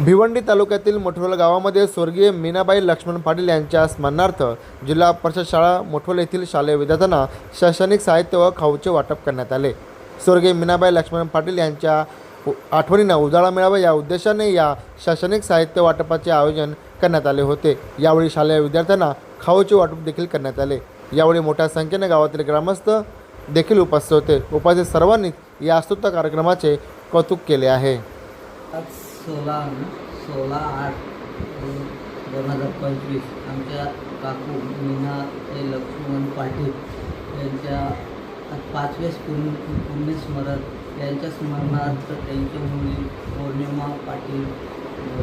भिवंडी तालुक्यातील मोठोल गावामध्ये स्वर्गीय मीनाबाई लक्ष्मण पाटील यांच्या स्मरणार्थ जिल्हा परिषद शाळा मोठोल येथील शालेय विद्यार्थ्यांना शैक्षणिक साहित्य व खाऊचे वाटप करण्यात आले. स्वर्गीय मीनाबाई लक्ष्मण पाटील यांच्या आठवणींना उजाळा मिळावा या उद्देशाने या शैक्षणिक साहित्य वाटपाचे आयोजन करण्यात आले होते. यावेळी शालेय विद्यार्थ्यांना खाऊचे वाटप देखील करण्यात आले. यावेळी मोठ्या संख्येने गावातील ग्रामस्थ देखील उपस्थित होते. उपस्थित सर्वांनी या स्तुत्य कार्यक्रमाचे कौतुक केले आहे. सोळा सोळा आठ दोन हजार पंचवीस. आमच्या काकू मीना ते लक्ष्मण पाटील यांच्या आज पाचव्या पुण्य पुण्यस्मरण. यांच्या स्मरणार्थ त्यांच्या मुली पौर्णिमा पाटील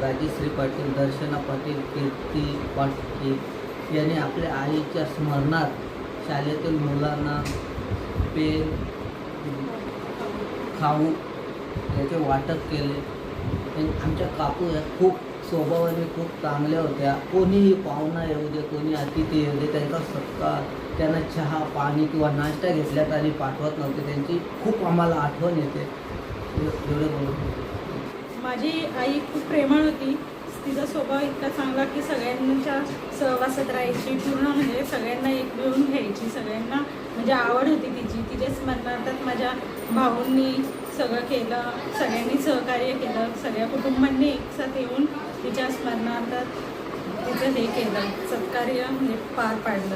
राजेश्री पाटील दर्शना पाटील कीर्ती पाटील यांनी आपल्या आईच्या स्मरणात शाळेतील मुलांना पेन खाऊ याचे वाटप केले. आमच्या काकू या खूप स्वभावाने खूप चांगल्या होत्या. कोणीही पाहुणा येऊ दे कोणी अतिथी येऊ दे त्यांचा सत्कार त्यांना चहा पाणी किंवा नाश्ता घेतल्यात आणि पाठवत नव्हते. त्यांची खूप आम्हाला आठवण येते. एवढं बोलत माझी आई खूप प्रेमळ होती. तिचा स्वभाव इतका चांगला की सगळ्यांच्या सहवासात राहायची पूर्ण म्हणजे सगळ्यांना एक मिळून घ्यायची सगळ्यांना म्हणजे आवड होती तिची. तिच्या स्मरणार्थात माझ्या भाऊंनी सगळं केलं सगळ्यांनी सहकार्य केलं सगळ्या कुटुंबांनी एकसाथ येऊन तिच्या स्मरणार्थात तिचं हे केलं सत्कार्य म्हणजे पार पाडलं.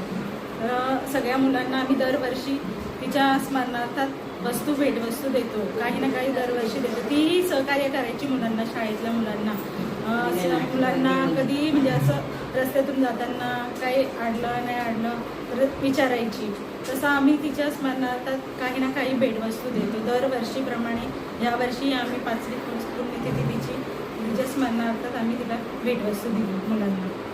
तर सगळ्या मुलांना आम्ही दरवर्षी तिच्या स्मरणार्थात वस्तू भेटवस्तू देतो. काही ना काही दरवर्षी देतो. तीही सहकार्य करायची मुलांना शाळेतल्या मुलांना. मुलांना कधी म्हणजे असं रस्त्यातून जाताना काही आडलं नाही आडलं तर विचारायची. तसं आम्ही तिच्या स्मरणार्थात काही ना काही भेटवस्तू देतो. दरवर्षीप्रमाणे यावर्षी आम्ही पाचवी पुण्यतिथी तिची. तिच्या स्मरणार्थात आम्ही तिला भेटवस्तू दिली मुलांना.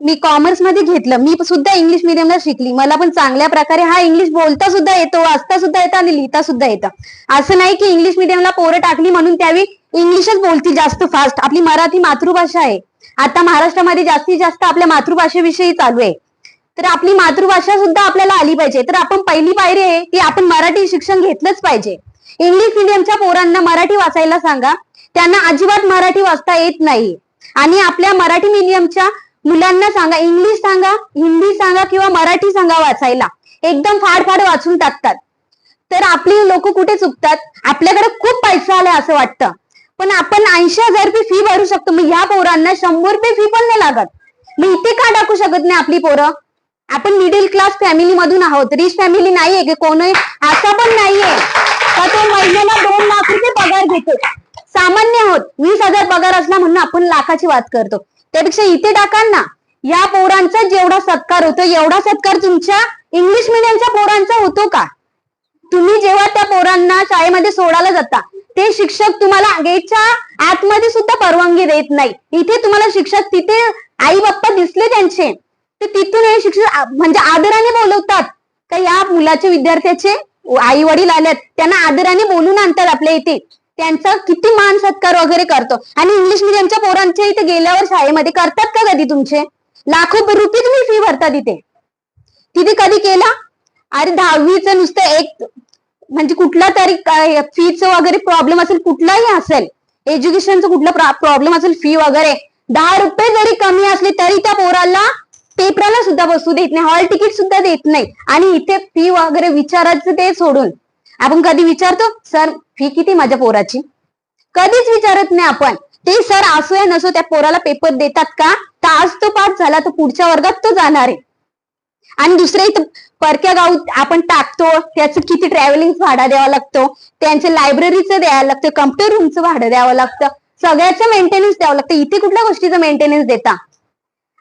मी कॉमर्समध्ये घेतलं. मी सुद्धा इंग्लिश मिडियमला शिकली. मला पण चांगल्या प्रकारे हा इंग्लिश बोलता सुद्धा येतो वाचता सुद्धा येतं आणि लिहिता सुद्धा येतं. असं नाही की इंग्लिश मिडियमला पोरं टाकली म्हणून त्यावेळी इंग्लिशच बोलती जास्त फास्ट आपली मराठी मातृभाषा आहे. आता महाराष्ट्रामध्ये जास्तीत जास्त आपल्या मातृभाषेविषयी चालू आहे. तर आपली मातृभाषा सुद्धा आपल्याला आली पाहिजे. तर आपण पहिली पायरी आहे की आपण मराठी शिक्षण घेतलंच पाहिजे. इंग्लिश मिडियमच्या पोरांना मराठी वाचायला सांगा. त्यांना अजिबात मराठी वाचता येत नाही. आणि आपल्या मराठी मिडियमच्या मुलांना सांगा इंग्लिश सांगा हिंदी सांगा किंवा मराठी सांगा वाचायला. एकदम फाड फाड वाचून टाकतात. तर आपली लोक कुठे चुकतात? आपल्याकडे खूप पैसा आलाय असं वाटतं. पण आपण ऐंशी हजार रुपये फी भरू शकतो. मग ह्या पोरांना शंभर रुपये फी पण नाही लागत. मग इथे का टाकू शकत नाही आपली पोरं? आपण मिडिल क्लास फॅमिली मधून आहोत. रिच फॅमिली नाहीये की कोणी असा पण नाहीये. का तो महिन्याला दोन लाख रुपये पगार घेतो? सामान्य आहोत वीस हजार पगार असला म्हणून आपण लाखाची वाद करतो. त्यापेक्षा इथे टाका ना. या पोरांचा जेवढा सत्कार होतो एवढा सत्कार तुमच्या इंग्लिश मिडियमच्या पोरांचा होतो का? तुम्ही जेव्हा त्या पोरांना शाळेमध्ये सोडायला जाता ते शिक्षक तुम्हाला गेटच्या आतमध्ये सुद्धा परवानगी देत नाही. इथे तुम्हाला शिक्षक तिथे आई बाप्पा दिसले त्यांचे. तर तिथून हे शिक्षक म्हणजे आदराने बोलवतात. का या मुलाच्या विद्यार्थ्याचे आई वडील आल्यात त्यांना आदराने बोलून आणतात आपल्या इथे. त्यांचा किती मान सत्कार वगैरे करतो? आणि इंग्लिश मिडियमच्या पोरांच्या इथे गेल्यावर शाळेमध्ये करतात का कधी तुमचे? लाखो रुपये तुम्ही फी भरता तिथे तिथे कधी केला? अरे दहावीचं नुसतं एक म्हणजे कुठला तरी फीचं वगैरे प्रॉब्लेम असेल कुठलाही असेल एज्युकेशनचं कुठला प्रॉब्लेम असेल फी वगैरे दहा रुपये जरी कमी असले तरी त्या पोराला पेपराला सुद्धा बसू देत नाही हॉल तिकीट सुद्धा देत नाही. आणि इथे फी वगैरे विचारायचं ते सोडून. आपण कधी विचारतो सर फी किती माझ्या पोराची? कधीच विचारत नाही आपण. ते सर असो या नसो त्या पोराला पेपर देतात का? तर आज तो पास झाला तर पुढच्या वर्गात तो जाणार आहे. आणि दुसरे इथं परक्या गाव आपण टाकतो त्याचं किती ट्रॅव्हलिंग भाडा द्यावा लागतो त्यांचं लायब्ररीचं द्यावं लागतं कम्प्युटर रूमचं भाडं द्यावं लागतं सगळ्याचं मेंटेनन्स द्यावं लागतं. इथे कुठल्या गोष्टीचं मेंटेनन्स देता?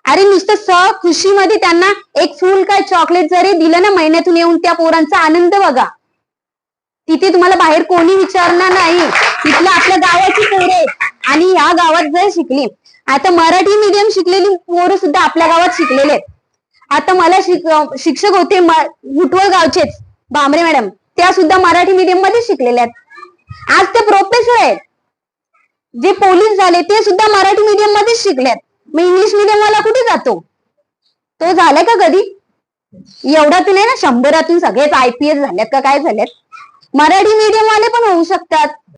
अरे नुसतं स खुशीमध्ये त्यांना एक फुल काय चॉकलेट जरी दिलं ना महिन्यातून येऊन त्या पोरांचा आनंद बघा. तिथे तुम्हाला बाहेर कोणी विचारणार नाही. तिथलं आपल्या गावाची पोरे आणि ह्या गावात जर शिकली आता मराठी मीडियम शिकलेली पोरं सुद्धा आपल्या गावात शिकलेले आहेत. आता मला शिक- शिक्षक होते हुटवळ गावचेच बांबरे मॅडम त्या सुद्धा मराठी मीडियममध्ये शिकलेल्या आहेत. आज ते प्रोफेसर आहेत. जे पोलीस झाले ते सुद्धा मराठी मीडियम मध्येच शिकल्यात मग इंग्लिश मीडियम वाला कुठे जातो? तो झालाय का कधी? एवढ्यातून आहे ना शंभरातून सगळेच आयपीएस झालेत झाल्यात का काय झाल्यात मराठी मीडियम वाले पण होऊ शकतात.